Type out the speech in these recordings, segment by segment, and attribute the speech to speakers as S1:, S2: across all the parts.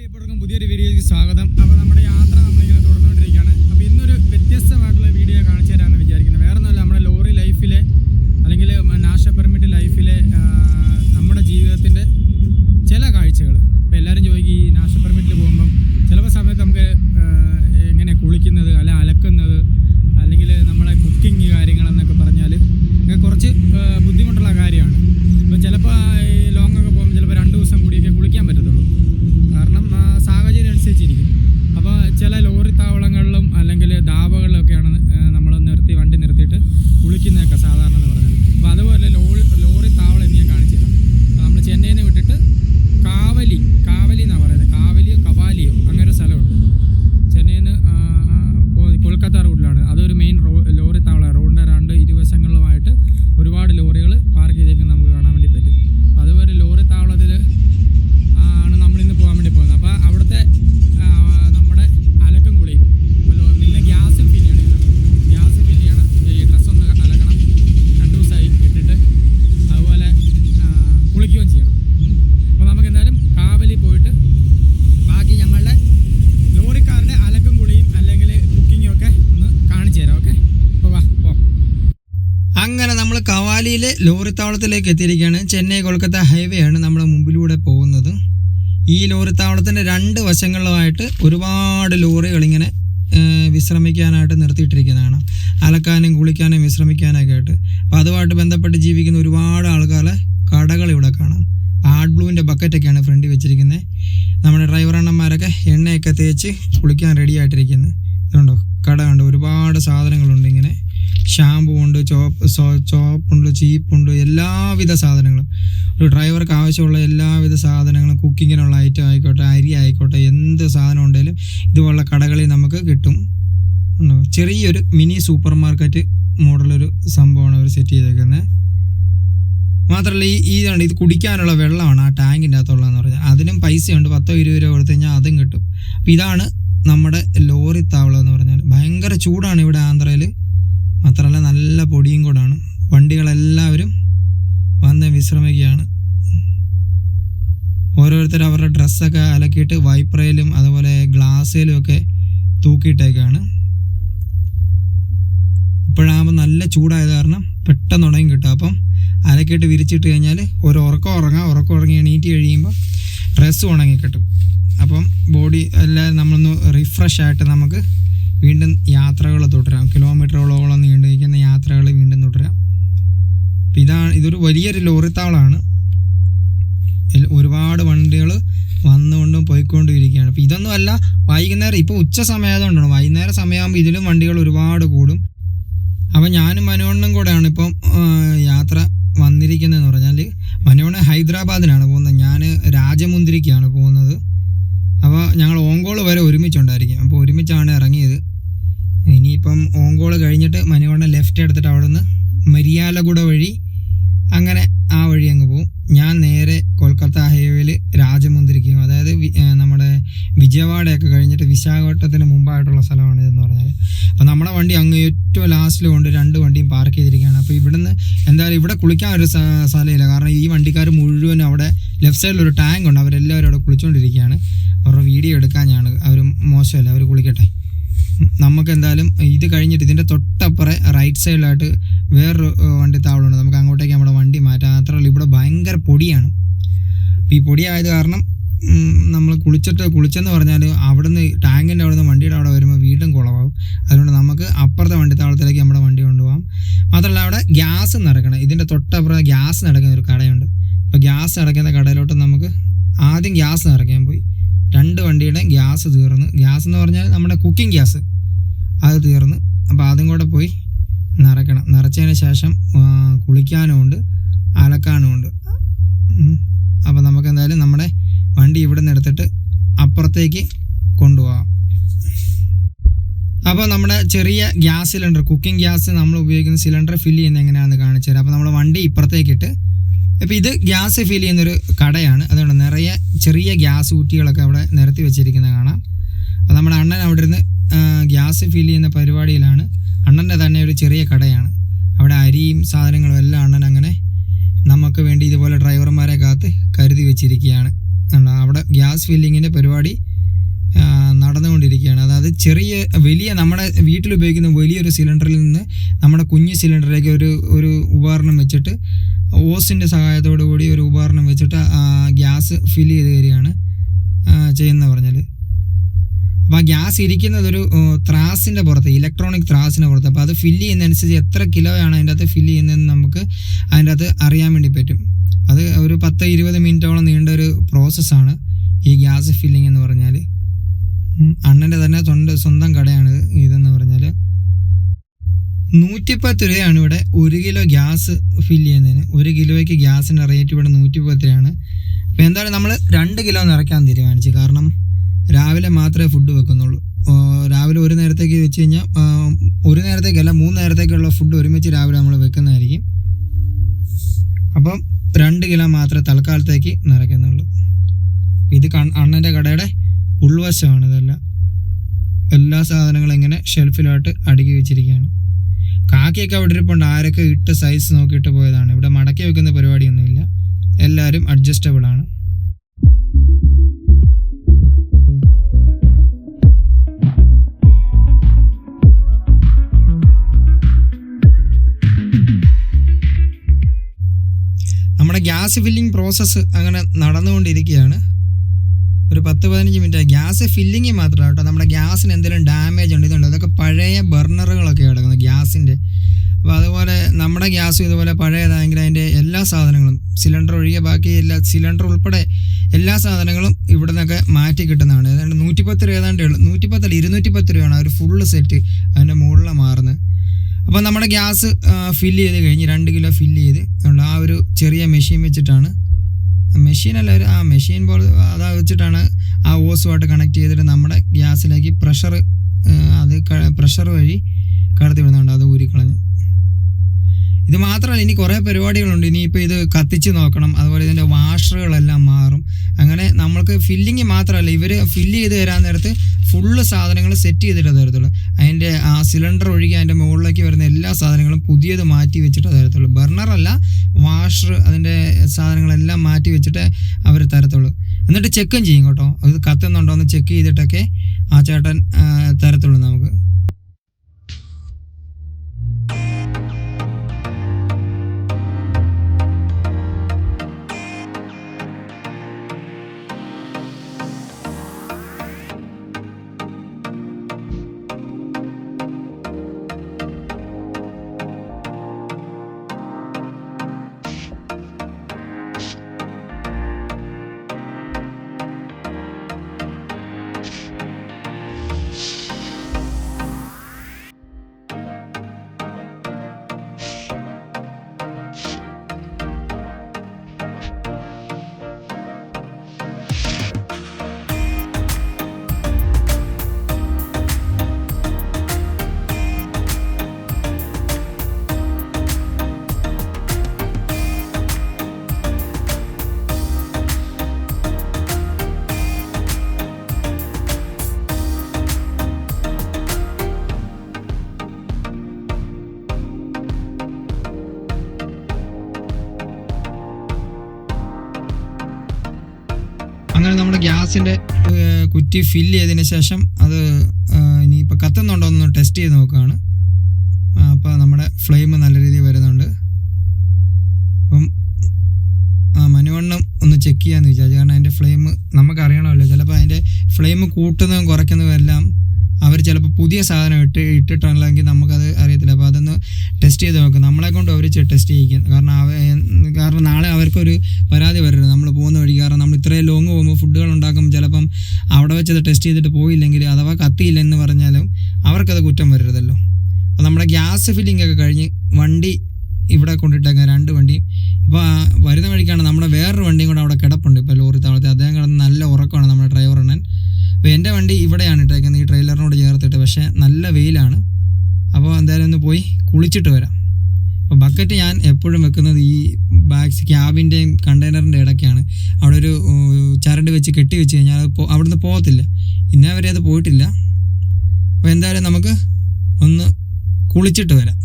S1: പ്രിയപ്പെട്ടവർക്കും പുതിയൊരു വീഡിയോയ്ക്ക് സ്വാഗതം. അപ്പോൾ നമ്മുടെ യാത്ര നമ്മളിങ്ങനെ തുടർന്നുകൊണ്ടിരിക്കുകയാണ്. അപ്പോൾ ഇന്നൊരു വ്യത്യസ്തമായിട്ടുള്ള വീഡിയോ കാണിച്ചു തരാമെന്ന് വിചാരിക്കുന്നത് വേറെ ഒന്നുമല്ല നമ്മുടെ ലോറി ലൈഫിലെ അല്ലെങ്കിൽ നാഷണൽ പെർമിറ്റ് ലൈഫിലെ നമ്മുടെ ജീവിതത്തിന്റെ ചില കാഴ്ചകൾ. ഇപ്പോൾ എല്ലാവരും ചോദിക്കും ഈ നാഷണൽ പെർമിറ്റിൽ പോകുമ്പം ചിലപ്പോൾ സമയത്ത് നമുക്ക് എങ്ങനെ കുളിക്കുന്നത് അല്ല അലക്കുന്നത് അല്ലെങ്കിൽ നമ്മളെ കുക്കിംഗ് കാര്യങ്ങളെന്നൊക്കെ പറഞ്ഞാൽ കുറച്ച് ബുദ്ധിമുട്ടുള്ള കാര്യമാണ്. അപ്പോൾ ചിലപ്പോൾ ലോങ് ഒക്കെ പോകുമ്പോൾ ചിലപ്പോൾ രണ്ട് ദിവസം കൂടിയൊക്കെ കുളിക്കാൻ പറ്റത്തുള്ളൂ കാരണം ആ, സാഹചര്യം അനുസരിച്ചിരിക്കും അപ്പോൾ ചില ലോറി താവളങ്ങളിലും അല്ലെങ്കിൽ ധാബകളിലൊക്കെയാണ് നമ്മൾ നിർത്തി വണ്ടി നിർത്തിയിട്ട് കുളിക്കുന്നതൊക്കെ സാധാരണ എന്ന് പറഞ്ഞാൽ അപ്പോൾ അതുപോലെ ലോറി ലോറി താവളം എന്ന് ഞാൻ കാണിച്ചു തരാം നമ്മൾ ചെന്നൈയിൽ നിന്ന് വിട്ടിട്ട് കാവലി കാവലി എന്നാണ് പറയുന്നത് കാവലിയോ കവാലിയോ അങ്ങനെ ഒരു സ്ഥലമുണ്ട് ചെന്നൈയിൽ നിന്ന് കൊൽക്കത്ത റൂട്ടിലാണ് അതൊരു മെയിൻ റോ ലോറി താവളമാണ് റോഡിന്റെ രണ്ട് ഇരുവശങ്ങളിലുമായിട്ട് ഒരുപാട് ലോറികൾ പാർക്ക് ചെയ്തേക്കുന്നത് നമുക്ക് കാണാൻ വേണ്ടി പറ്റും അപ്പോൾ അതുപോലെ ലോറി താവളത്തിൽ ആണ് നമ്മളിന്ന് പോകാൻ വേണ്ടി പോകുന്നത് അപ്പോൾ അവിടുത്തെ ആ, നമ്മുടെ അലക്കും കുളിയും അപ്പോൾ പിന്നെ ഗ്യാസ് ഫിൽ ചെയ്യണം ഗ്യാസ് ഫിൽ ചെയ്യണം ഈ ഡ്രസ്സ് ഒന്ന് അലക്കണം രണ്ട് ദിവസമായി ഇട്ടിട്ട് അതുപോലെ ആ, കുളിക്കുകയും ചെയ്യണം അപ്പോൾ നമുക്ക് എന്തായാലും കാവലി പോയിട്ട് ബാക്കി ഞങ്ങളുടെ ലോറിക്കാരുടെ അലക്കും കുളിയും അല്ലെങ്കിൽ കുക്കിങ്ങും ഒക്കെ ഒന്ന് കാണിച്ചു തരാം ഓക്കെ അപ്പോൾ വാ പോ അങ്ങനെ നമ്മൾ കവാലിയിലെ ലോറി താവളത്തിലേക്ക് എത്തിയിരിക്കുകയാണ്. ചെന്നൈ കൊൽക്കത്ത ഹൈവേ ആണ് നമ്മുടെ മുമ്പിലൂടെ പോകുന്നത്. ഈ ലോറി താവളത്തിന്റെ രണ്ട് വശങ്ങളിലുമായിട്ട് ഒരുപാട് ലോറികൾ ഇങ്ങനെ വിശ്രമിക്കാനായിട്ട് നിർത്തിയിട്ടിരിക്കുന്നതാണ്. അലക്കാനും കുളിക്കാനും വിശ്രമിക്കാനൊക്കെ ആയിട്ട്. അപ്പോൾ അതുമായിട്ട് ബന്ധപ്പെട്ട് ജീവിക്കുന്ന ഒരുപാട് ആൾക്കാരെ കടകൾ ഇവിടെ കാണാം. ആഡ് ബ്ലൂവിന്റെ ബക്കറ്റൊക്കെയാണ് ഫ്രണ്ടിൽ വെച്ചിരിക്കുന്നത് നമ്മുടെ ഡ്രൈവർ അണ്ണന്മാരൊക്കെ എണ്ണയൊക്കെ തേച്ച് കുളിക്കാൻ റെഡി ആയിട്ടിരിക്കുന്നത് ഇതുണ്ടോ? കട കണ്ടോ ഒരുപാട് സാധനങ്ങളുണ്ട് ഇങ്ങനെ. ഷാമ്പു ഉണ്ട് ചോപ്പ് ചോപ്പുണ്ട് ചീപ്പുണ്ട് എല്ലാവിധ സാധനങ്ങളും. ഒരു ഡ്രൈവർക്ക് ആവശ്യമുള്ള എല്ലാവിധ സാധനങ്ങളും കുക്കിങ്ങിനുള്ള ഐറ്റം ആയിക്കോട്ടെ അരി ആയിക്കോട്ടെ എന്ത് സാധനം ഉണ്ടെങ്കിലും ഇതുപോലുള്ള കടകളിൽ നമുക്ക് കിട്ടും. ചെറിയൊരു മിനി സൂപ്പർ മാർക്കറ്റ് മോഡലൊരു സംഭവമാണ് അവർ സെറ്റ് ചെയ്തേക്കുന്നത്. മാത്രമല്ല ഈ ഇതാണ് ഇത് കുടിക്കാനുള്ള വെള്ളമാണ് ആ ടാങ്കിന്റെ അകത്തുള്ളതെന്ന് പറഞ്ഞാൽ. അതിനും പൈസയുണ്ട് പത്തോ ഇരുപത് രൂപ കൊടുത്തു കഴിഞ്ഞാൽ അതും കിട്ടും. അപ്പോൾ ഇതാണ് നമ്മുടെ ലോറി താവളം എന്ന് പറഞ്ഞാൽ. ഭയങ്കര ചൂടാണ് ഇവിടെ ആന്ധ്രയിൽ മാത്രമല്ല നല്ല പൊടിയും കൂടാണ്. വണ്ടികളെല്ലാവരും വന്ന് വിശ്രമിക്കുകയാണ്. ഓരോരുത്തർ അവരുടെ ഡ്രസ്സൊക്കെ അലക്കിയിട്ട് വൈപ്രയിലും അതുപോലെ ഗ്ലാസ്സിലും ഒക്കെ തൂക്കിയിട്ടേക്കാണ്. ഇപ്പോഴാകുമ്പോൾ നല്ല ചൂടായത് കാരണം പെട്ടെന്ന് ഉണങ്ങി കിട്ടും. അപ്പം അലക്കിയിട്ട് വിരിച്ചിട്ട് കഴിഞ്ഞാൽ ഒരു ഉറക്കം ഉറങ്ങാം. ഉറക്കം ഉറങ്ങി എണീറ്റ് കഴിയുമ്പോൾ ഡ്രസ്സ് ഉണങ്ങി കിട്ടും. അപ്പം ബോഡി എല്ലാം നമ്മളൊന്ന് റിഫ്രഷ് ആയിട്ട് നമുക്ക് വീണ്ടും യാത്രകൾ തുടരാം. കിലോമീറ്ററുകളോളം നീണ്ടു നിൽക്കുന്ന യാത്രകൾ വീണ്ടും തുടരാം. ഇതാണ് ഇതൊരു വലിയൊരു ലോറിത്താവളമാണ് എൽ- ഒരുപാട് വണ്ടികൾ വന്നുകൊണ്ടും പോയിക്കൊണ്ടും ഇരിക്കുകയാണ്. അപ്പം ഇതൊന്നും അല്ല വൈകുന്നേരം ഇപ്പോൾ ഉച്ച സമയമായതുകൊണ്ടാണ് വൈകുന്നേരം സമയമാകുമ്പോൾ ഇതിലും വണ്ടികൾ ഒരുപാട് കൂടും. അപ്പോൾ ഞാനും മനോണ്ണും കൂടെയാണ് ഇപ്പം യാത്ര വന്നിരിക്കുന്നതെന്ന് പറഞ്ഞാൽ മനോണ് ഹൈദരാബാദിനാണ് പോകുന്നത്. ഞാൻ രാജമുന്തിരിക്കാണ് പോകുന്നത്. അപ്പോൾ ഞങ്ങൾ ഓങ്കോൾ വരെ ഒരുമിച്ചുണ്ടായിരിക്കും. അപ്പോൾ ഒരുമിച്ചാണ് ഇറങ്ങിയത്. ഇനിയിപ്പം ഓങ്കോൾ കഴിഞ്ഞിട്ട് മനുവണ്ണ ലെഫ്റ്റ് എടുത്തിട്ട് അവിടെ നിന്ന് മരിയാലഗുഡ വഴി അങ്ങനെ ആ വഴി അങ്ങ് പോകും ഞാൻ നേരെ കൊൽക്കത്ത ഹൈവേയിൽ രാജമുന്തിരിക്കും അതായത് നമ്മുടെ വിജയവാഡയൊക്കെ കഴിഞ്ഞിട്ട് വിശാഖപട്ടണത്തിന് മുമ്പായിട്ടുള്ള സ്ഥലമാണ് ഇതെന്ന് പറഞ്ഞാൽ അപ്പോൾ നമ്മുടെ വണ്ടി അങ്ങ് ഏറ്റവും ലാസ്റ്റിൽ കൊണ്ട് രണ്ട് വണ്ടിയും പാർക്ക് ചെയ്തിരിക്കുകയാണ്. അപ്പോൾ ഇവിടുന്ന് എന്തായാലും ഇവിടെ കുളിക്കാൻ ഒരു സ്ഥലമില്ല. കാരണം ഈ വണ്ടിക്കാർ മുഴുവനും അവിടെ ലെഫ്റ്റ് സൈഡിൽ ഒരു ടാങ്ക് ഉണ്ട്. അവരെല്ലാവരും അവിടെ കുളിച്ചുകൊണ്ടിരിക്കുകയാണ് അവരുടെ വീഡിയോ എടുക്കാൻ ഞാൻ അവർ മോശമല്ല. അവർ കുളിക്കട്ടെ. നമുക്ക് എന്തായാലും ഇത് കഴിഞ്ഞിട്ട് ഇതിന്റെ തൊട്ടപ്പുറം റൈറ്റ് സൈഡിലായിട്ട് വേറൊരു വണ്ടി താവളമുണ്ട് നമുക്ക് അങ്ങോട്ടേക്ക് നമ്മുടെ വണ്ടി മാറ്റാം. മാത്രമല്ല ഇവിടെ ഭയങ്കര പൊടിയാണ്. അപ്പോൾ ഈ പൊടിയായത് കാരണം നമ്മൾ കുളിച്ചിട്ട് കുളിച്ചെന്ന് പറഞ്ഞാൽ അവിടുന്ന് ടാങ്കിന്റെ അവിടുന്ന് വണ്ടിയുടെ അവിടെ വരുമ്പോൾ വീണ്ടും കുളമാകും. അതുകൊണ്ട് നമുക്ക് അപ്പുറത്തെ വണ്ടി താവളത്തിലേക്ക് നമ്മുടെ വണ്ടി കൊണ്ടുപോകാം. മാത്രമല്ല അവിടെ ഗ്യാസ് നടക്കണം. ഇതിന്റെ തൊട്ടപ്പുറം ഗ്യാസ് നടക്കുന്ന ഒരു കടയുണ്ട്. അപ്പോൾ ഗ്യാസ് നടക്കുന്ന കടയിലോട്ട് നമുക്ക് ആദ്യം ഗ്യാസ് നിറയ്ക്കാൻ പോയി. രണ്ട് വണ്ടിയുടെ ഗ്യാസ് തീർന്നു. ഗ്യാസ് എന്ന് പറഞ്ഞാൽ നമ്മുടെ കുക്കിംഗ് ഗ്യാസ് അത് തീർന്നു. അപ്പോൾ അതും കൂടെ പോയി നിറയ്ക്കണം. നിറച്ചതിന് ശേഷം കുളിക്കാനുമുണ്ട് അലക്കാനുമുണ്ട് അപ്പോൾ നമുക്ക് എന്തായാലും നമ്മുടെ വണ്ടി ഇവിടെ നിന്ന് എടുത്തിട്ട് അപ്പുറത്തേക്ക് കൊണ്ടുപോകാം. അപ്പോൾ നമ്മുടെ ചെറിയ ഗ്യാസ് സിലിണ്ടർ കുക്കിംഗ് ഗ്യാസ് നമ്മൾ ഉപയോഗിക്കുന്ന സിലിണ്ടർ ഫില്ല് ചെയ്യുന്ന എങ്ങനെയാണെന്ന് കാണിച്ചു തരാം. അപ്പോൾ നമ്മൾ വണ്ടി ഇപ്പുറത്തേക്ക് ഇട്ട് അപ്പോൾ ഇത് ഗ്യാസ് ഫിൽ ചെയ്യുന്നൊരു കടയാണ്. അതുകൊണ്ട് നിറയെ ചെറിയ ഗ്യാസ് കുറ്റികളൊക്കെ അവിടെ നിരത്തി വെച്ചിരിക്കുന്നത് കാണാം. അപ്പോൾ നമ്മുടെ അണ്ണൻ അവിടെ ഇരുന്ന് ഗ്യാസ് ഫീൽ ചെയ്യുന്ന പരിപാടിയിലാണ്. അണ്ണന്റെ തന്നെ ഒരു ചെറിയ കടയാണ്. അവിടെ അരിയും സാധനങ്ങളും എല്ലാം അണ്ണൻ അങ്ങനെ നമുക്ക് വേണ്ടി ഇതുപോലെ ഡ്രൈവർമാരെ കാത്ത് കരുതി വെച്ചിരിക്കുകയാണ്. അവിടെ ഗ്യാസ് ഫില്ലിങ്ങിന്റെ പരിപാടി നടന്നുകൊണ്ടിരിക്കുകയാണ്. അതായത് ചെറിയ വലിയ നമ്മുടെ വീട്ടിൽ ഉപയോഗിക്കുന്ന വലിയൊരു സിലിണ്ടറിൽ നിന്ന് നമ്മുടെ കുഞ്ഞു സിലിണ്ടറിലേക്ക് ഒരു ഒരു ഉപകരണം വെച്ചിട്ട് ഓസിന്റെ സഹായത്തോടു കൂടി ഒരു ഉപകരണം വെച്ചിട്ട് ഗ്യാസ് ഫിൽ ചെയ്ത് തരികയാണ് ചെയ്യുന്നത് പറഞ്ഞാൽ അപ്പോൾ ആ ഗ്യാസ് ഇരിക്കുന്നത് ഒരു ത്രാസിന്റെ പുറത്ത് ഇലക്ട്രോണിക് ത്രാസിന്റെ പുറത്ത്. അപ്പോൾ അത് ഫില്ല് ചെയ്യുന്നതനുസരിച്ച് എത്ര കിലോയാണ് അതിന്റെ അകത്ത് ഫില്ല് ചെയ്യുന്നതെന്ന് നമുക്ക് അതിന്റെ അകത്ത് അറിയാൻ വേണ്ടി പറ്റും. അത് ഒരു പത്ത് ഇരുപത് മിനിറ്റോളം നീണ്ട ഒരു പ്രോസസ്സാണ് ഈ ഗ്യാസ് ഫില്ലിംഗ് എന്ന് പറഞ്ഞാൽ അണ്ണന്റെ തന്നെ സ്വന്തം സ്വന്തം കടയാണ് ഇതെന്ന് പറഞ്ഞാൽ നൂറ്റിപ്പത്ത് രൂപയാണ് ഇവിടെ ഒരു കിലോ ഗ്യാസ് ഫില്ല് ചെയ്യുന്നതിന്. ഒരു കിലോയ്ക്ക് ഗ്യാസിന്റെ റേറ്റ് ഇവിടെ നൂറ്റിപ്പത്ത് രൂപയാണ് അപ്പോൾ എന്തായാലും നമ്മൾ രണ്ട് കിലോ നിറയ്ക്കാൻ തീരുമാനിച്ചു. കാരണം രാവിലെ മാത്രമേ ഫുഡ് വെക്കുന്നുള്ളൂ. രാവിലെ ഒരു നേരത്തേക്ക് വെച്ച് കഴിഞ്ഞാൽ ഒരു നേരത്തേക്കല്ല മൂന്ന് നേരത്തേക്കുള്ള ഫുഡ് ഒരുമിച്ച് രാവിലെ നമ്മൾ വെക്കുന്നതായിരിക്കും. അപ്പം രണ്ട് കിലോ മാത്രമേ തൽക്കാലത്തേക്ക് നിറയ്ക്കുന്നുള്ളൂ. ഇത് അണ്ണന്റെ കടയുടെ ഉൾവശമാണ് ഇതെല്ലാം. എല്ലാ സാധനങ്ങളും ഇങ്ങനെ ഷെൽഫിലോട്ട് അടുക്കി വെച്ചിരിക്കുകയാണ്. കാക്കിയൊക്കെ അവിടെ ഇരിപ്പുണ്ട്. ആരൊക്കെ ഇട്ട് സൈസ് നോക്കിയിട്ട് പോയതാണ്. ഇവിടെ മടക്കി വെക്കുന്ന പരിപാടിയൊന്നുമില്ല. എല്ലാവരും അഡ്ജസ്റ്റബിൾ ആണ്. നമ്മുടെ ഗ്യാസ് ഫില്ലിംഗ് പ്രോസസ്സ് അങ്ങനെ നടന്നുകൊണ്ടിരിക്കുകയാണ്. ഒരു പത്ത് പതിനഞ്ച് മിനിറ്റ് ഗ്യാസ് ഫില്ലിങ് മാത്രമാണ് കേട്ടോ നമ്മുടെ ഗ്യാസിന് എന്തെങ്കിലും ഡാമേജ് ഉണ്ട്? ഇതുണ്ട്? അതൊക്കെ പഴയ ബർണറുകളൊക്കെ കിടക്കുന്നത് ഗ്യാസിന്റെ അപ്പോൾ അതുപോലെ നമ്മുടെ ഗ്യാസും ഇതുപോലെ പഴയതായെങ്കിൽ അതിന്റെ എല്ലാ സാധനങ്ങളും സിലിണ്ടർ ഒഴികെ ബാക്കി എല്ലാ സിലിണ്ടർ ഉൾപ്പെടെ എല്ലാ സാധനങ്ങളും ഇവിടെ നിന്നൊക്കെ മാറ്റി കിട്ടുന്നതാണ്. ഏതാണ്ട് നൂറ്റിപ്പത്ത് രൂപ ഏതാണ്ട് ഉള്ളു. നൂറ്റിപ്പത്തല്ല ഇരുന്നൂറ്റിപ്പത്ത് രൂപയാണ് അവർ ഒരു ഫുള്ള് സെറ്റ് അതിന്റെ മുകളിൽ മാറുന്നത്. അപ്പോൾ നമ്മുടെ ഗ്യാസ് ഫില്ല് ചെയ്ത് കഴിഞ്ഞ് രണ്ട് കിലോ ഫില്ല് ചെയ്ത് ആ ഒരു ചെറിയ മെഷീൻ വെച്ചിട്ടാണ് മെഷീനല്ല ഒരു ആ മെഷീൻ പോലെ അത് വെച്ചിട്ടാണ് ആ ഓസുമായിട്ട് കണക്ട് ചെയ്തിട്ട് നമ്മുടെ ഗ്യാസിലേക്ക് പ്രഷർ അത് പ്രഷർ വഴി കടത്തി വിടുന്നുണ്ട് അത് ഊരിക്കളഞ്ഞ്. മാത്രമല്ല ഇനി കുറേ പരിപാടികളുണ്ട്. ഇനിയിപ്പോൾ ഇത് കത്തിച്ച് നോക്കണം. അതുപോലെ ഇതിന്റെ വാഷറുകളെല്ലാം മാറും. അങ്ങനെ നമ്മൾക്ക് ഫില്ലിങ് മാത്രമല്ല ഇവർ ഫില്ല് ചെയ്ത് തരാൻ നേരത്ത് ഫുള്ള് സാധനങ്ങൾ സെറ്റ് ചെയ്തിട്ട് തരത്തുള്ളൂ. അതിന്റെ ആ സിലിണ്ടർ ഒഴികെ അതിന്റെ മുകളിലേക്ക് വരുന്ന എല്ലാ സാധനങ്ങളും പുതിയത് മാറ്റി വെച്ചിട്ട് തരത്തുള്ളൂ. ബർണറല്ല വാഷർ അതിന്റെ സാധനങ്ങളെല്ലാം മാറ്റി വെച്ചിട്ട് അവർ തരത്തുള്ളൂ. എന്നിട്ട് ചെക്കും ചെയ്യും കേട്ടോ. അത് കത്തുന്നുണ്ടോ എന്ന് ചെക്ക് ചെയ്തിട്ടൊക്കെ ആ ചേട്ടൻ തരത്തുള്ളൂ നമുക്ക്. ഗ്യാസിന്റെ കുറ്റി ഫില്ല് ചെയ്തതിന് ശേഷം അത് ഇനിയിപ്പോൾ കത്തുന്നുണ്ടോ എന്ന് ടെസ്റ്റ് ചെയ്ത് നോക്കുകയാണ്. അപ്പോൾ നമ്മുടെ ഫ്ലെയിം നല്ല രീതിയിൽ വരുന്നുണ്ട്. അപ്പം ആ മനുവണ്ണം ഒന്ന് ചെക്ക് ചെയ്യാമെന്ന് വിചാരിച്ചു. കാരണം അതിന്റെ ഫ്ലെയിം നമുക്ക് അറിയണമല്ലോ ചിലപ്പോൾ അതിന്റെ ഫ്ലെയിം കൂട്ടുന്നതും കുറയ്ക്കുന്നതും എല്ലാം അവർ ചിലപ്പോൾ പുതിയ സാധനം ഇട്ട് ഇട്ടിട്ടുണ്ടെങ്കിൽ നമുക്കത് അറിയത്തില്ല. അപ്പോൾ അതൊന്ന് ടെസ്റ്റ് ചെയ്ത് നോക്കാം. നമ്മളെ കൊണ്ട് അവർ ടെസ്റ്റ് ചെയ്യിക്കും. കാരണം അവ കാരണം നാളെ അവർക്കൊരു പരാതി വരരുത്. നമ്മൾ പോകുന്ന വഴി കാരണം നമ്മൾ ഇത്രയും ലോങ് പോകുമ്പോൾ ഫുഡുകൾ ഉണ്ടാക്കുമ്പോൾ ചിലപ്പം അവിടെ വെച്ചത് ടെസ്റ്റ് ചെയ്തിട്ട് പോയില്ലെങ്കിൽ അഥവാ കത്തിയില്ല എന്ന് പറഞ്ഞാലും അവർക്കത് കുറ്റം വരരുതല്ലോ. അപ്പോൾ നമ്മുടെ ഗ്യാസ് ഫില്ലിംഗ് ഒക്കെ കഴിഞ്ഞ് വണ്ടി ഇവിടെ കൊണ്ടിട്ടേക്കാം. രണ്ട് വണ്ടി. ഇപ്പോൾ വരുന്ന വഴിക്കാണ് നമ്മുടെ വേറൊരു വണ്ടിയും കൂടെ അവിടെ കിടപ്പുണ്ട്. ഇപ്പോൾ ലോറി താളത്തെ അദ്ദേഹം കിടന്ന് നല്ല ഉറക്കമാണ്. എന്റെ വണ്ടി ഇവിടെയാണ് ഇട്ടേക്കുന്നത് ഈ ട്രെയിലറിനോട് ചേർത്തിട്ട്. പക്ഷേ നല്ല വെയിലാണ്. അപ്പോൾ എന്തായാലും ഒന്ന് പോയി കുളിച്ചിട്ട് വരാം. അപ്പോൾ ബക്കറ്റ് ഞാൻ എപ്പോഴും വെക്കുന്നത് ഈ ബാഗ്സ് ക്യാബിന്റെയും കണ്ടെയ്നറിന്റെ ഇടയ്ക്കാണ്. അവിടെ ഒരു ചരട് വെച്ച് കെട്ടി വെച്ച് കഴിഞ്ഞാൽ അത് പോ- അവിടുന്ന് പോകത്തില്ല. ഇന്നേ വരെ അത് പോയിട്ടില്ല. അപ്പോൾ എന്തായാലും നമുക്ക് ഒന്ന് കുളിച്ചിട്ട് വരാം.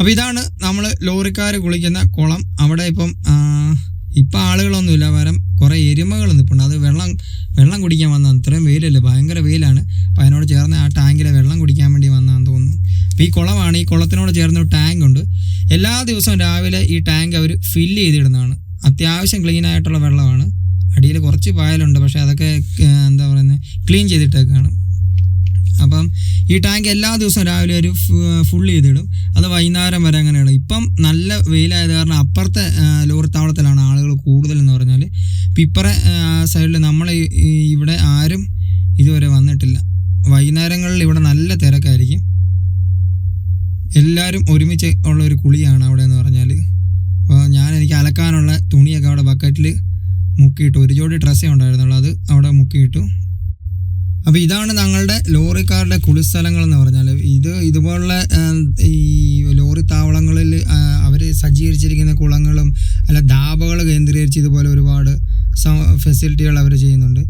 S1: അപ്പോൾ ഇതാണ് നമ്മൾ ലോറിക്കാർ കുളിക്കുന്ന കുളം. അവിടെ ഇപ്പം ഇപ്പൊ ആളുകളൊന്നുമില്ല. വരം കുറേ എരുമകൾ നിൽപ്പുണ്ട് അത് വെള്ളം വെള്ളം കുടിക്കാൻ വന്നതാണ്. ഇത്രയും വെയിലല്ലേ? ഭയങ്കര വെയിലാണ്. അപ്പോൾ അതിനോട് ചേർന്ന് ആ ടാങ്കിലെ വെള്ളം കുടിക്കാൻ വേണ്ടി വന്നതാണെന്ന് തോന്നുന്നു. അപ്പോൾ ഈ കുളമാണ്. ഈ കുളത്തിനോട് ചേർന്ന് ഒരു ടാങ്ക് ഉണ്ട് എല്ലാ ദിവസവും രാവിലെ ഈ ടാങ്ക് അവർ ഫില്ല് ചെയ്തിടുന്നതാണ്. അത്യാവശ്യം ക്ലീൻ ആയിട്ടുള്ള വെള്ളമാണ്. അടിയിൽ കുറച്ച് പായലുണ്ട് പക്ഷെ അതൊക്കെ എന്താ പറയുന്നത് ക്ലീൻ ചെയ്തിട്ടേക്കാണ്. അപ്പം ഈ ടാങ്ക് എല്ലാ ദിവസവും രാവിലെ ഒരു ഫുൾ ചെയ്തിടും. അത് വൈകുന്നേരം വരെ അങ്ങനെയാണ്. ഇപ്പം നല്ല വെയിലായത് കാരണം അപ്പുറത്തെ ലോറിത്താവളത്തിലാണ് ലോറി ആളുകൾ കൂടുതലെന്ന് പറഞ്ഞാൽ ഇപ്പം ഇപ്പുറേ സൈഡിൽ നമ്മൾ ഇവിടെ ആരും ഇതുവരെ വന്നിട്ടില്ല. വൈകുന്നേരങ്ങളിൽ ഇവിടെ നല്ല തിരക്കായിരിക്കും. എല്ലാവരും ഒരുമിച്ച് ഉള്ള ഒരു കുളിയാണ് അവിടെ എന്ന് പറഞ്ഞാൽ അപ്പോൾ ഞാൻ എനിക്ക് അലക്കാനുള്ള തുണിയൊക്കെ അവിടെ ബക്കറ്റിൽ മുക്കിയിട്ടു. ഒരു ജോഡി ഡ്രസ്സേ ഉണ്ടായിരുന്നുള്ളൂ. അത് അവിടെ മുക്കിയിട്ടു. അപ്പോൾ ഇതാണ് ഞങ്ങളുടെ ലോറിക്കാരുടെ കുളിസ്ഥലങ്ങൾ എന്ന് പറഞ്ഞാൽ. ഇത് ഇതുപോലുള്ള ഈ ലോറി താവളങ്ങളിൽ അവർ സജ്ജീകരിച്ചിരിക്കുന്ന കുളങ്ങളും അല്ല ധാബകൾ കേന്ദ്രീകരിച്ച് ഇതുപോലെ ഒരുപാട് ഫെസിലിറ്റികൾ അവർ ചെയ്യുന്നുണ്ട്.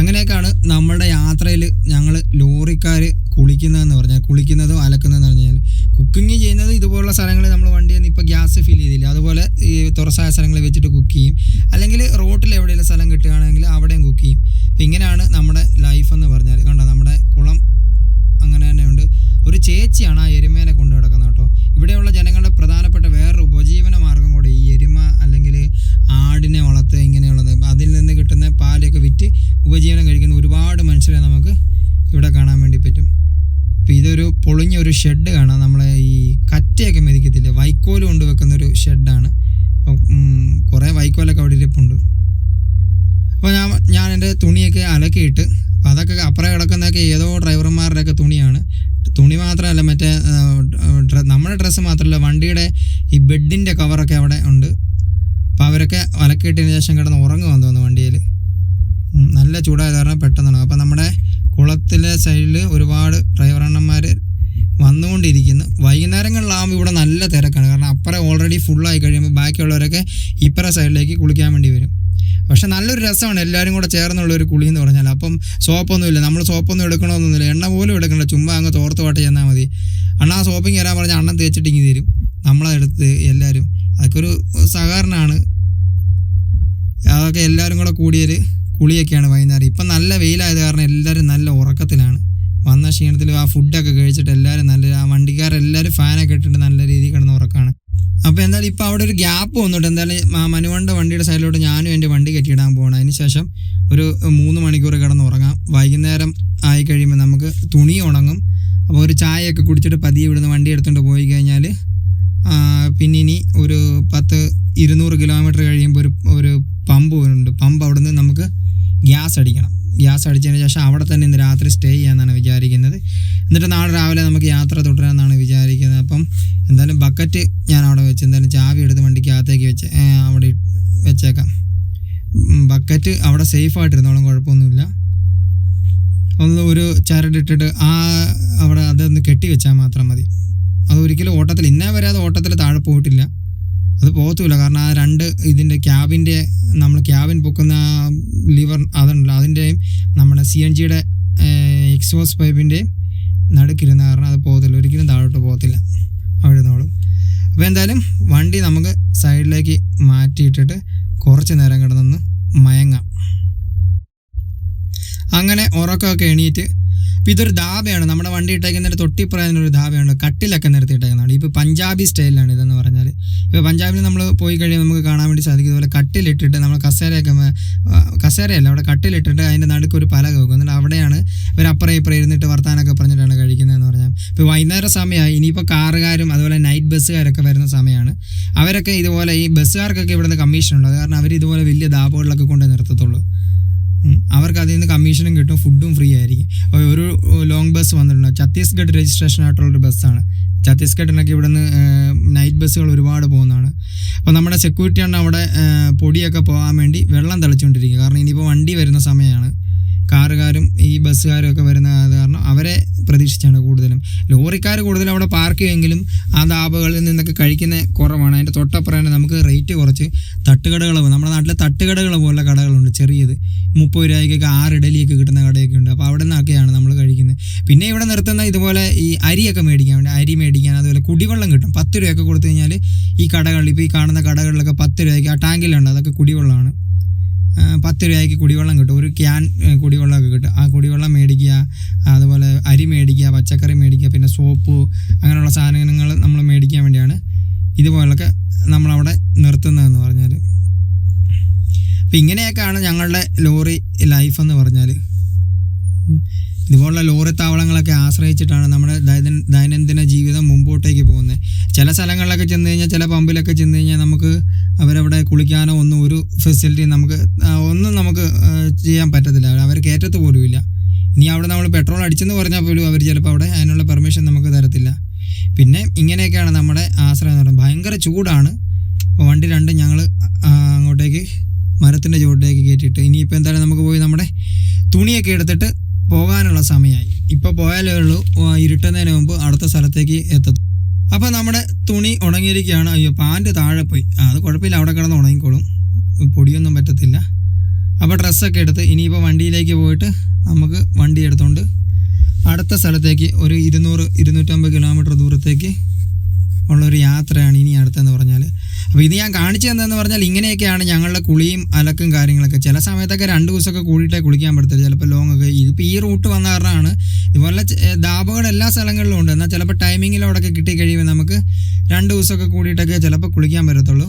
S1: അങ്ങനെയൊക്കെയാണ് നമ്മളുടെ യാത്രയിൽ ഞങ്ങൾ ലോറിക്കാർ കുളിക്കുന്നതെന്ന് പറഞ്ഞാൽ കുളിക്കുന്നതും അലക്കുന്നതെന്ന് പറഞ്ഞാൽ കുക്കിംഗ് ചെയ്യുന്നത് ഇതുപോലുള്ള സ്ഥലങ്ങളിൽ നമ്മൾ വണ്ടിയിൽ നിന്ന് ഇപ്പോൾ ഗ്യാസ് ഫീൽ ചെയ്തില്ല. അതുപോലെ ഈ തുറസായ സ്ഥലങ്ങളിൽ വെച്ചിട്ട് കുക്ക് ചെയ്യും. അല്ലെങ്കിൽ റോട്ടിൽ എവിടെയെങ്കിലും സ്ഥലം കിട്ടുകയാണെങ്കിൽ അവിടെയും കുക്ക് ചെയ്യും. ഇങ്ങനെയാണ് നമ്മുടെ ലൈഫ് എന്ന് ഷെഡ് കാണാം. നമ്മളെ ഈ കറ്റയൊക്കെ മെതിക്കത്തില്ലേ? വൈക്കോൽ കൊണ്ട് വെക്കുന്ന ഒരു ഷെഡാണ് അപ്പം കുറേ വൈക്കോലൊക്കെ അവിടെ ഇരിപ്പുണ്ട്. അപ്പോൾ ഞാൻ ഞാൻ എന്റെ തുണിയൊക്കെ അലക്കിയിട്ട് അതൊക്കെ അപ്പുറം കിടക്കുന്നതൊക്കെ ഏതോ ഡ്രൈവർമാരുടെയൊക്കെ തുണിയാണ്. തുണി മാത്രമല്ല മറ്റേ നമ്മുടെ ഡ്രസ്സ് മാത്രമല്ല വണ്ടിയുടെ ഈ ബെഡിന്റെ കവറൊക്കെ അവിടെ ഉണ്ട്. അപ്പോൾ അവരൊക്കെ അലക്കിയിട്ടതിന് ശേഷം കിടന്ന് ഉറങ്ങുമെന്ന് തോന്നുന്നു വണ്ടിയിൽ. നല്ല ചൂടായത് കാരണം പെട്ടെന്നാണ്. അപ്പോൾ നമ്മുടെ കുളത്തിലെ സൈഡിൽ ഒരുപാട് ഡ്രൈവർ അണ്ണന്മാർ വന്നുകൊണ്ടിരിക്കുന്നു. വൈകുന്നേരങ്ങളിലാകുമ്പോൾ ഇവിടെ നല്ല തിരക്കാണ്. കാരണം അപ്പുറം ഓൾറെഡി ഫുള്ളായി കഴിയുമ്പോൾ ബാക്കിയുള്ളവരൊക്കെ ഇപ്പുറ സൈഡിലേക്ക് കുളിക്കാൻ വേണ്ടി വരും. പക്ഷെ നല്ലൊരു രസമാണ് എല്ലാവരും കൂടെ ചേർന്നുള്ള ഒരു കുളി എന്ന് പറഞ്ഞാൽ അപ്പം സോപ്പൊന്നുമില്ല നമ്മൾ സോപ്പൊന്നും എടുക്കണമെന്നൊന്നുമില്ല എണ്ണ പോലും എടുക്കണ്ട. ചുമ്മാ അങ്ങ് തോർത്ത് പാട്ട് ചെന്നാൽ മതി. അണ്ണാ സോപ്പിങ് വരാൻ പറഞ്ഞാൽ അണ്ണൻ തേച്ചിട്ട് ഇങ്ങ് തരും. നമ്മളെടുത്ത് എല്ലാവരും അതൊക്കെ ഒരു സഹകരണമാണ് അതൊക്കെ എല്ലാവരും കൂടെ കൂടിയൊരു കുളിയൊക്കെയാണ് വൈകുന്നേരം. ഇപ്പം നല്ല വെയിലായത് കാരണം എല്ലാവരും നല്ല ഉറക്കത്തിലാണ്. വന്ന ക്ഷീണത്തിൽ ആ ഫുഡൊക്കെ കഴിച്ചിട്ട് എല്ലാവരും നല്ല ആ വണ്ടിക്കാരെല്ലാവരും ഫാനൊക്കെ ഇട്ടിട്ട് നല്ല രീതിയിൽ കിടന്ന് ഉറക്കാണ്. അപ്പോൾ എന്തായാലും ഇപ്പോൾ അവിടെ ഒരു ഗ്യാപ്പ് വന്നിട്ട് എന്തായാലും ആ മനുവണ്ട വണ്ടിയുടെ സൈഡിലോട്ട് ഞാനും എന്റെ വണ്ടി കെട്ടിയിടാൻ പോകണം അതിന് ശേഷം ഒരു മൂന്ന് മണിക്കൂർ കിടന്ന് ഉറങ്ങാം. വൈകുന്നേരം ആയി കഴിയുമ്പോൾ നമുക്ക് തുണി ഉണങ്ങും. അപ്പോൾ ഒരു ചായയൊക്കെ കുടിച്ചിട്ട് പതിയെ ഇവിടുന്ന് വണ്ടി എടുത്തുകൊണ്ട് പോയി കഴിഞ്ഞാൽ പിന്നെ ഇനി ഒരു പത്ത് ഇരുന്നൂറ് കിലോമീറ്റർ കഴിയുമ്പോൾ ഒരു ഒരു പമ്പ് ഉണ്ട് പമ്പ് അവിടുന്ന് നമുക്ക് ഗ്യാസ് അടിക്കണം. ഗ്യാസ് അടിച്ചതിന് ശേഷം അവിടെ തന്നെ ഇന്ന് രാത്രി സ്റ്റേ ചെയ്യാമെന്നാണ് വിചാരിക്കുന്നത്. എന്നിട്ട് നാളെ രാവിലെ നമുക്ക് യാത്ര തുടരാമെന്നാണ് വിചാരിക്കുന്നത്. അപ്പം എന്തായാലും ബക്കറ്റ് ഞാൻ അവിടെ വെച്ച് എന്തായാലും ചാവി എടുത്ത് വണ്ടിക്കകത്തേക്ക് വെച്ച് അവിടെ വെച്ചേക്കാം. ബക്കറ്റ് അവിടെ സേഫ് ആയിട്ടിരുന്നോളും കുഴപ്പമൊന്നുമില്ല. ഒന്ന് ഒരു ചരടിട്ടിട്ട് ആ അവിടെ അതൊന്ന് കെട്ടി വെച്ചാൽ മാത്രം മതി. അത് ഒരിക്കലും ഓട്ടത്തിൽ ഇന്നേ വരെ അത് ഓട്ടത്തിൽ താഴെ പോയിട്ടില്ല. അത് പോകത്തുമില്ല കാരണം ആ രണ്ട് ഇതിന്റെ ക്യാബിന്റെ നമ്മൾ ക്യാബിൻ പൊക്കുന്ന ലിവർ അതുണ്ടല്ലോ. അതിന്റെയും നമ്മുടെ സി എൻ ജിയുടെ എക്സോസ് പൈപ്പിന്റെയും നടുക്കിരുന്ന കാരണം അത് പോകത്തില്ല. ഒരിക്കലും താഴോട്ട് പോകത്തില്ല. അവിടെ ഇരുന്നോളും അപ്പോൾ എന്തായാലും വണ്ടി നമുക്ക് സൈഡിലേക്ക് മാറ്റിയിട്ടിട്ട് കുറച്ച് നേരം കിടന്നൊന്ന് മയങ്ങാം. അങ്ങനെ ഉറക്കമൊക്കെ എണീറ്റ് ഇപ്പം ഇതൊരു ധാബയാണ് നമ്മുടെ വണ്ടി ഇട്ടേക്കുന്നതിന്റെ തൊട്ടിപ്പുറം ഒരു ധാബയാണ് കട്ടിലൊക്കെ നിർത്തിയിട്ടേക്കുന്നതാണ് ഇപ്പോൾ പഞ്ചാബി സ്റ്റൈലിലാണ് ഇതെന്ന് പറഞ്ഞാൽ ഇപ്പോൾ പഞ്ചാബിൽ നമ്മൾ പോയി കഴിയുമ്പോൾ നമുക്ക് കാണാൻ വേണ്ടി സാധിക്കും. ഇതുപോലെ കട്ടിലിട്ടിട്ട് നമ്മൾ കസേരയൊക്കെ കസേരയല്ല അവിടെ കട്ടിലിട്ടിട്ട് അതിന്റെ നടുക്ക് ഒരു പലക വെക്കും. എന്നിട്ട് അവിടെയാണ് ഇവർ അപ്പുറം ഇപ്പുറം ഇരുന്നിട്ട് വർത്താനൊക്കെ പറഞ്ഞിട്ടാണ് കഴിക്കുന്നതെന്ന് പറഞ്ഞാൽ ഇപ്പോൾ വൈകുന്നേരം സമയമായി ഇനിയിപ്പോൾ കാറുകാരും അതുപോലെ നൈറ്റ് ബസ്സുകാരൊക്കെ വരുന്ന സമയമാണ് അവരൊക്കെ ഇതുപോലെ ഈ ബസ്സുകാർക്കൊക്കെ ഇവിടുന്ന് കമ്മീഷൻ ഉണ്ട് കാരണം അവർ ഇതുപോലെ വലിയ ധാബകളിലൊക്കെ കൊണ്ട് നിർത്തത്തുള്ളൂ. അതിൽ നിന്ന് കമ്മീഷനും കിട്ടും ഫുഡും ഫ്രീ ആയിരിക്കും. ഒരു ലോങ് ബസ് വന്നിട്ടുണ്ട്. ഛത്തീസ്ഗഡ് രജിസ്ട്രേഷൻ ആയിട്ടുള്ളൊരു ബസ്സാണ് ഛത്തീസ്ഗഡിനൊക്കെ ഇവിടുന്ന് നൈറ്റ് ബസ്സുകൾ ഒരുപാട് പോകുന്നതാണ്. അപ്പോൾ നമ്മുടെ സെക്യൂരിറ്റി ആണ് അവിടെ പൊടിയൊക്കെ പോകാൻ വേണ്ടി വെള്ളം തെളിച്ചുകൊണ്ടിരിക്കുക. കാരണം ഇനിയിപ്പോൾ വണ്ടി വരുന്ന സമയമാണ് കാറുകാരും ഈ ബസ്സുകാരും ഒക്കെ വരുന്ന കാരണം അവരെ പ്രതീക്ഷിച്ചാണ് കൂടുതലും. ലോറിക്കാർ കൂടുതലും അവിടെ പാർക്ക് ചെയ്യുമെങ്കിലും ആ ധാബകളിൽ നിന്നൊക്കെ കഴിക്കുന്ന കുറവാണ്. അതിന്റെ തൊട്ടപ്പുറം തന്നെ നമുക്ക് റേറ്റ് കുറച്ച് തട്ടുകടകൾ നമ്മുടെ നാട്ടിലെ തട്ടുകടകൾ പോലുള്ള കടകളുണ്ട് ചെറിയത്. മുപ്പത് രൂപയ്ക്കൊക്കെ ആറ് ഇഡലിയൊക്കെ കിട്ടുന്ന കടയൊക്കെ ഉണ്ട്. അപ്പോൾ അവിടെ നിന്നൊക്കെയാണ് നമ്മൾ കഴിക്കുന്നത്. പിന്നെ ഇവിടെ നിർത്തുന്ന ഇതുപോലെ ഈ അരിയൊക്കെ മേടിക്കാൻ വേണ്ടി അരി മേടിക്കാൻ അതുപോലെ കുടിവെള്ളം കിട്ടും. പത്ത് രൂപയൊക്കെ കൊടുത്തു കഴിഞ്ഞാൽ ഈ കടകളിൽ ഇപ്പോൾ ഈ കാണുന്ന കടകളിലൊക്കെ പത്ത് രൂപയ്ക്ക് ആ ടാങ്കിലുണ്ട് അതൊക്കെ കുടിവെള്ളമാണ്. പത്ത് രൂപയ്ക്ക് കുടിവെള്ളം കിട്ടും. ഒരു ക്യാൻ കുടിവെള്ളമൊക്കെ കിട്ടും. ആ കുടിവെള്ളം മേടിക്കുക അതുപോലെ അരി മേടിക്കുക പച്ചക്കറി മേടിക്കുക പിന്നെ സോപ്പ് അങ്ങനെയുള്ള സാധനങ്ങൾ നമ്മൾ മേടിക്കാൻ വേണ്ടിയാണ് ഇതുപോലൊക്കെ നമ്മളവിടെ നിർത്തുന്നതെന്ന് പറഞ്ഞാൽ. അപ്പം ഇങ്ങനെയൊക്കെയാണ് ഞങ്ങളുടെ ലോറി ലൈഫ് എന്ന് പറഞ്ഞാൽ. ഇതുപോലുള്ള ലോറി താവളങ്ങളൊക്കെ ആശ്രയിച്ചിട്ടാണ് നമ്മുടെ ദൈനം ദൈനംദിന ജീവിതം മുമ്പോട്ടേക്ക് പോകുന്നത്. ചില സ്ഥലങ്ങളിലൊക്കെ ചെന്ന് കഴിഞ്ഞാൽ ചില പമ്പിലൊക്കെ ചെന്ന് കഴിഞ്ഞാൽ നമുക്ക് അവരവിടെ കുളിക്കാനോ ഒന്നും ഒരു ഫെസിലിറ്റി നമുക്ക് ഒന്നും നമുക്ക് ചെയ്യാൻ പറ്റത്തില്ല. അവർ കയറ്റത്ത് പോലുമില്ല ഇനി അവിടെ നമ്മൾ പെട്രോൾ അടിച്ചെന്ന് പറഞ്ഞാൽ പോലും അവർ ചിലപ്പോൾ അവിടെ അതിനുള്ള പെർമിഷൻ നമുക്ക് തരത്തില്ല. പിന്നെ ഇങ്ങനെയൊക്കെയാണ് നമ്മുടെ ആശ്രയം എന്ന് പറയുന്നത്. ഭയങ്കര ചൂടാണ്. വണ്ടി രണ്ട് ഞങ്ങൾ അങ്ങോട്ടേക്ക് മരത്തിന്റെ ചുവട്ടിലേക്ക് കയറ്റിയിട്ട് ഇനിയിപ്പോൾ എന്തായാലും നമുക്ക് പോയി നമ്മുടെ തുണിയൊക്കെ എടുത്തിട്ട് പോകാനുള്ള സമയമായി. ഇപ്പോൾ പോയാലേ ഉള്ളൂ. ഇരുട്ടുന്നതിന് മുമ്പ് അടുത്ത സ്ഥലത്തേക്ക് എത്തും. അപ്പോൾ നമ്മുടെ തുണി ഉണങ്ങിയിരിക്കുകയാണ്. അയ്യോ പാന്റ് താഴെ പോയി. അത് കുഴപ്പമില്ല അവിടെ കിടന്ന് ഉണങ്ങിക്കോളും. പൊടിയൊന്നും പറ്റത്തില്ല. അപ്പോൾ ഡ്രസ്സൊക്കെ എടുത്ത് ഇനിയിപ്പോൾ വണ്ടിയിലേക്ക് പോയിട്ട് നമുക്ക് വണ്ടി എടുത്തുകൊണ്ട് അടുത്ത സ്ഥലത്തേക്ക് ഒരു ഇരുന്നൂറ് ഇരുന്നൂറ്റമ്പത് കിലോമീറ്റർ ദൂരത്തേക്ക് ഉള്ളൊരു യാത്രയാണ് ഇനി അടുത്തെന്ന് പറഞ്ഞാൽ അപ്പോൾ ഇത് ഞാൻ കാണിച്ചു തന്നതെന്ന് പറഞ്ഞാൽ ഇങ്ങനെയൊക്കെയാണ് ഞങ്ങളുടെ കുളിയും അലക്കും കാര്യങ്ങളൊക്കെ. ചില സമയത്തൊക്കെ രണ്ട് ദിവസമൊക്കെ കൂടിയിട്ടേ കുളിക്കാൻ പറ്റത്തില്ല ചിലപ്പോൾ ലോങ് ഒക്കെ. ഇതിപ്പോൾ ഈ റൂട്ട് വന്ന കാരണമാണ് ഇതുപോലെ ദാബകൾ എല്ലാ സ്ഥലങ്ങളിലും ഉണ്ട്. എന്നാൽ ചിലപ്പോൾ ടൈമിങ്ങിലോടൊക്കെ കിട്ടിക്കഴിയുമ്പോൾ നമുക്ക് രണ്ട് ദിവസമൊക്കെ കൂടിയിട്ടൊക്കെ ചിലപ്പോൾ കുളിക്കാൻ പറ്റത്തുള്ളൂ.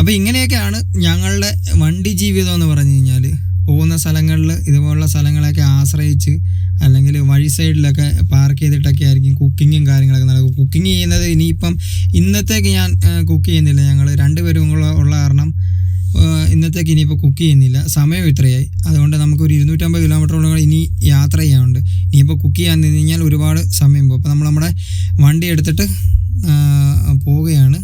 S1: അപ്പോൾ ഇങ്ങനെയൊക്കെയാണ് ഞങ്ങളുടെ വണ്ടി ജീവിതം എന്ന് പറഞ്ഞു കഴിഞ്ഞാൽ പോകുന്ന സ്ഥലങ്ങളിൽ ഇതുപോലുള്ള സ്ഥലങ്ങളൊക്കെ ആശ്രയിച്ച് അല്ലെങ്കിൽ വഴി സൈഡിലൊക്കെ പാർക്ക് ചെയ്തിട്ടൊക്കെ ആയിരിക്കും കുക്കിങ്ങും കാര്യങ്ങളൊക്കെ നടക്കും. കുക്കിംഗ് ചെയ്യുന്നത് ഇനിയിപ്പം ഇന്നത്തേക്ക് ഞാൻ കുക്ക് ചെയ്യുന്നില്ല. ഞങ്ങൾ രണ്ടുപേരും ഉള്ള കാരണം ഇന്നത്തേക്ക് ഇനിയിപ്പോൾ കുക്ക് ചെയ്യുന്നില്ല. സമയം ഇത്രയായി. അതുകൊണ്ട് നമുക്കൊരു ഇരുന്നൂറ്റമ്പത് കിലോമീറ്ററോളം ഇനി യാത്ര ചെയ്യാനുണ്ട്. ഇനിയിപ്പോൾ കുക്ക് ചെയ്യാൻ നിന്ന് കഴിഞ്ഞാൽ ഒരുപാട് സമയം പോകും. അപ്പോൾ നമ്മൾ നമ്മുടെ വണ്ടി എടുത്തിട്ട് പോവുകയാണ്.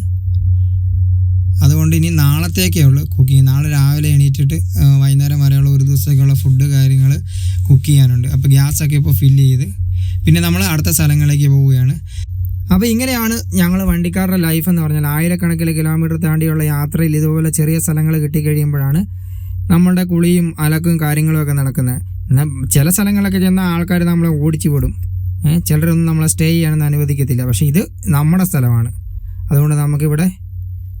S1: നാളത്തേക്കേ ഉള്ളൂ കുക്കിംഗ് നാളെ രാവിലെ എണീറ്റിട്ട് വൈകുന്നേരം വരെയുള്ള ഒരു ദിവസത്തേക്കുള്ള ഫുഡ് കാര്യങ്ങൾ കുക്ക് ചെയ്യാനുണ്ട്. അപ്പോൾ ഗ്യാസൊക്കെ ഇപ്പോൾ ഫില്ല് ചെയ്ത്. പിന്നെ നമ്മൾ അടുത്ത സ്ഥലങ്ങളിലേക്ക് പോവുകയാണ്. അപ്പോൾ ഇങ്ങനെയാണ് ഞങ്ങൾ വണ്ടിക്കാരുടെ ലൈഫ് എന്ന് പറഞ്ഞാൽ ആയിരക്കണക്കിന് കിലോമീറ്റർ താണ്ടിയുള്ള യാത്രയിൽ ഇതുപോലെ ചെറിയ സ്ഥലങ്ങൾ കിട്ടിക്കഴിയുമ്പോഴാണ് നമ്മളുടെ കുളിയും അലക്കും കാര്യങ്ങളും ഒക്കെ നടക്കുന്നത്. എന്നാൽ ചില സ്ഥലങ്ങളൊക്കെ ചെന്നാൽ ആൾക്കാർ നമ്മളെ ഓടിച്ചു വിടും. ചിലരൊന്നും നമ്മളെ സ്റ്റേ ചെയ്യാനൊന്നും അനുവദിക്കത്തില്ല. പക്ഷേ ഇത് നമ്മുടെ സ്ഥലമാണ്. അതുകൊണ്ട് നമുക്കിവിടെ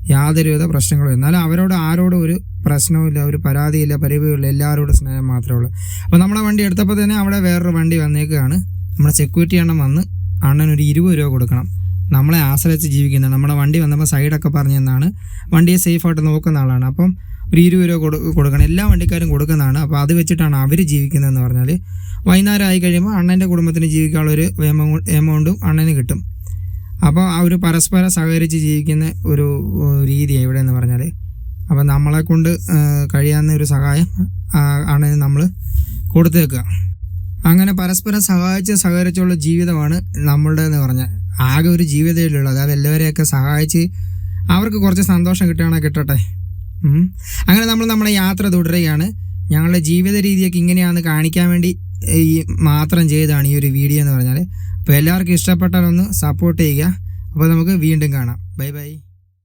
S1: യാതൊരുവിധ പ്രശ്നങ്ങളും. എന്നാലും അവരോട് ആരോടും ഒരു പ്രശ്നവുമില്ല ഒരു പരാതിയില്ല പരിഭവമില്ല. എല്ലാവരോടും സ്നേഹം മാത്രമേ ഉള്ളൂ. അപ്പോൾ നമ്മളെ വണ്ടി എടുത്തപ്പോൾ തന്നെ അവിടെ വേറൊരു വണ്ടി വന്നേക്കുകയാണ്. നമ്മുടെ സെക്യൂരിറ്റി എണ്ണം വന്ന് അണ്ണൻ ഒരു ഇരുപത് രൂപ കൊടുക്കണം. നമ്മളെ ആശ്രയിച്ച് ജീവിക്കുന്ന നമ്മുടെ വണ്ടി വന്നപ്പോൾ സൈഡൊക്കെ പറഞ്ഞു തന്നാണ്. വണ്ടിയെ സേഫായിട്ട് നോക്കുന്ന ആളാണ്. അപ്പം ഒരു ഇരുപത് രൂപ കൊടു കൊടുക്കണം. എല്ലാ വണ്ടിക്കാരും കൊടുക്കുന്നതാണ്. അപ്പോൾ അത് വെച്ചിട്ടാണ് അവർ ജീവിക്കുന്നതെന്ന് പറഞ്ഞാൽ വൈകുന്നേരം ആയി കഴിയുമ്പോൾ അണ്ണന്റെ കുടുംബത്തിന് ജീവിക്കാനുള്ളൊരു എമൗ- എമൗണ്ടും അണ്ണന് കിട്ടും. അപ്പോൾ ആ ഒരു പരസ്പരം സഹകരിച്ച് ജീവിക്കുന്ന ഒരു രീതിയാണ് ഇവിടെ എന്ന് പറഞ്ഞാൽ അപ്പോൾ നമ്മളെ കൊണ്ട് കഴിയാവുന്ന ഒരു സഹായം ആണ് നമ്മൾ കൊടുത്തേക്കുക. അങ്ങനെ പരസ്പരം സഹായിച്ച് സഹകരിച്ചുള്ള ജീവിതമാണ് നമ്മളുടെ എന്ന് പറഞ്ഞാൽ ആകെ ഒരു ജീവിതമേയുള്ളൂ അതായത് എല്ലാവരെയൊക്കെ സഹായിച്ച് അവർക്ക് കുറച്ച് സന്തോഷം കിട്ടുകയാണെങ്കിൽ കിട്ടട്ടെ. അങ്ങനെ നമ്മൾ നമ്മുടെ യാത്ര തുടരുകയാണ്. ഞങ്ങളുടെ ജീവിത രീതിയൊക്കെ ഇങ്ങനെയാണെന്ന് കാണിക്കാൻ വേണ്ടി ഈ മാത്രം ചെയ്താണ് ഈ ഒരു വീഡിയോ എന്ന് പറഞ്ഞാൽ അപ്പോൾ എല്ലാവർക്കും ഇഷ്ടപ്പെട്ടാലൊന്ന് സപ്പോർട്ട് ചെയ്യുക. അപ്പോൾ നമുക്ക് വീണ്ടും കാണാം. Bye bye